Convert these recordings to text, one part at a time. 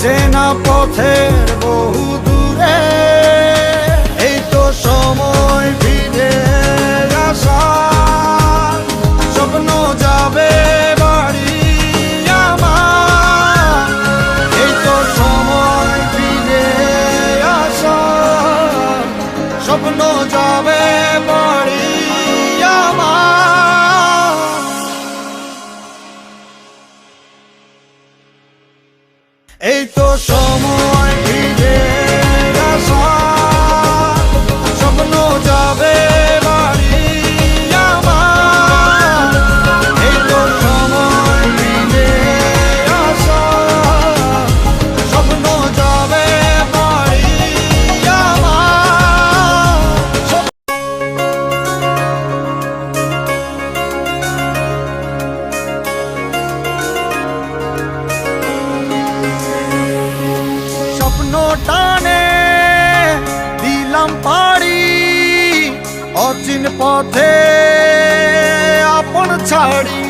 চেনা পথের বহু অচিন পথে আপন ছাড়ি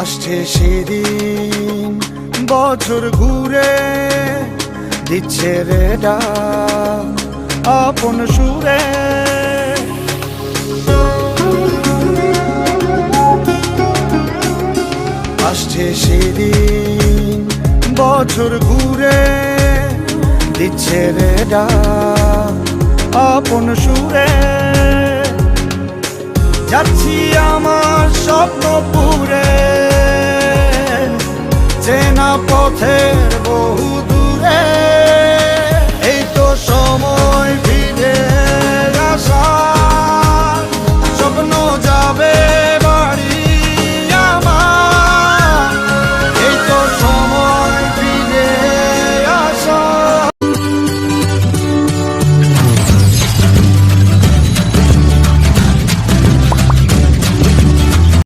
আসছে সেদিন, বছর ঘুরে দিচ্ছে রে ডাক আপন সুরে। আসছে সেদিন, বছর ঘুরে দিচ্ছে রে ডাক আপন সুরে। যাচ্ছি আমার স্বপ্ন পুরে। চেনা পথের বহু